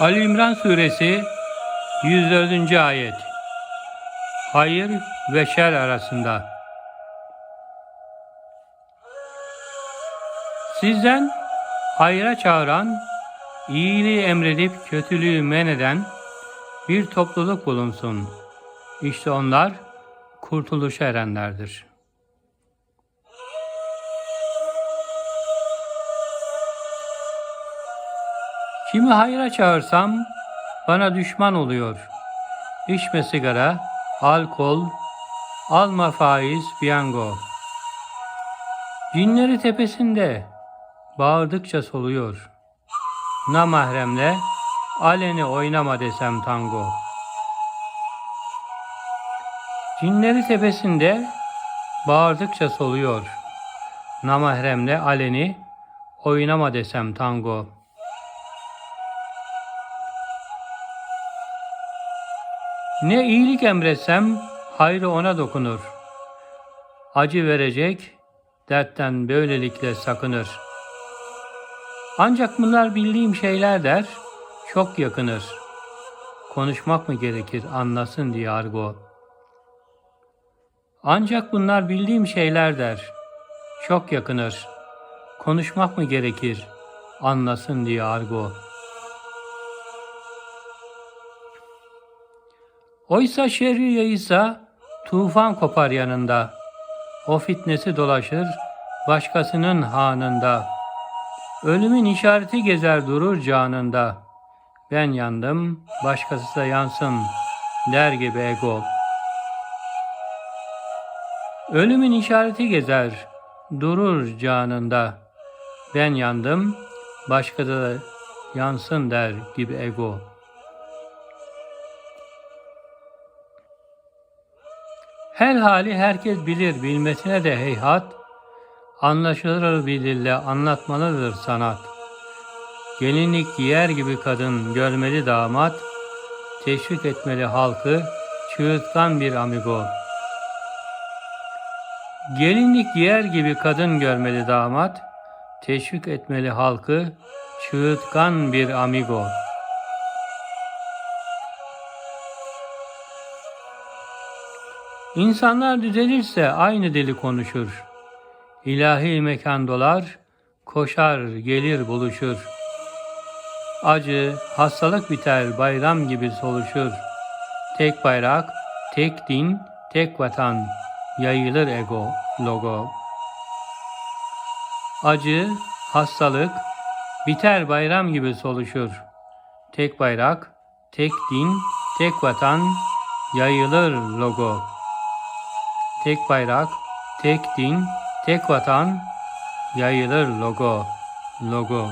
Ali İmran Suresi 104. ayet Hayır ve şer arasında Sizden hayra çağıran, iyiliği emredip kötülüğü men eden bir topluluk bulunsun. İşte onlar kurtuluşa erenlerdir. Kimi hayra çağırsam bana düşman oluyor. İçme sigara, alkol, alma faiz, piyango. Cinleri tepesinde bağırdıkça soluyor. Namahremle aleni oynama desem tango. Cinleri tepesinde bağırdıkça soluyor. Namahremle aleni oynama desem tango. Ne iyilik emretsem hayrı ona dokunur. Acı verecek, dertten böylelikle sakınır. Ancak bunlar bildiğim şeyler der, çok yakınır. Konuşmak mı gerekir anlasın diye argo. Ancak bunlar bildiğim şeyler der, çok yakınır. Konuşmak mı gerekir anlasın diye argo. Oysa şerri yayısa tufan kopar yanında. O fitnesi dolaşır başkasının hanında. Ölümün işareti gezer durur canında. Ben yandım, başkası da yansın der gibi ego. Ölümün işareti gezer durur canında. Ben yandım, başkası da yansın der gibi ego. Her hali herkes bilir, bilmesine de heyhat, anlaşılır bilirle anlatmalıdır sanat. Gelinlik giyer gibi kadın görmeli damat, teşvik etmeli halkı, çığırtkan bir amigo. Gelinlik giyer gibi kadın görmeli damat, teşvik etmeli halkı, çığırtkan bir amigo. İnsanlar düzelirse aynı dili konuşur. İlahi mekan dolar, koşar, gelir, buluşur. Acı, hastalık biter, bayram gibi soluşur. Tek bayrak, tek din, tek vatan, yayılır ego, logo. Acı, hastalık, biter bayram gibi soluşur. Tek bayrak, tek din, tek vatan, yayılır logo. Tek bayrak, tek din, tek vatan, yayılır logo, logo.